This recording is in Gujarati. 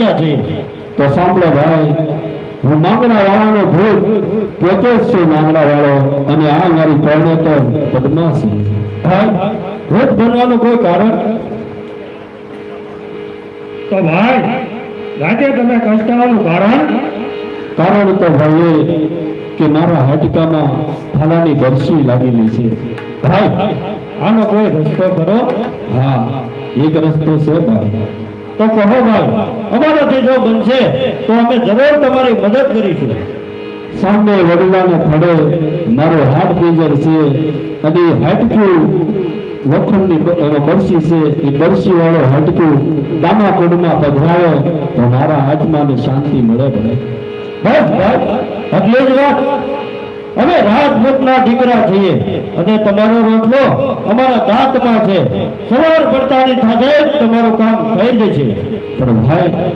તો સાંભળો ભાઈ હું માંગણા વાળાનો ભૂત પોતે જ છું માંગણા વાળો અને આ મારી પરણે તો પદ્માસી ભૂત બનવાનું કોઈ કારણ? તો ભાઈ રાતે તમે કંટાળવાનું કારણ? કારણ તો ભાઈ કે મારા હાડકામાં ફાલાની બરસી લાગેલી છે. ભાઈ આનો કોઈ રસ્તો કરો હા એક રસ્તો છે ભાઈ. તો કહો ભાઈ. અમારાથી જો બનશે તો અમે જરૂર તમારી મદદ કરીશું. સામે વડીલાને ફળે મારો હાથ પિંજર છે અને લોખંડની બ- બરસી છે એ બરસી વાળો હાડકું દામા કોડમાં પધરાવે તો મારા આત્માને શાંતિ મળે ભાઈ. બસ બસ. એટલે જ અમે રાજપૂતના દીકરા છીએ. અને તમારો રોટલો અમારા દાંતમાં છે. સવાર પડતાની સાથે તમારું કામ થઈ જશે. પણ ભાઈ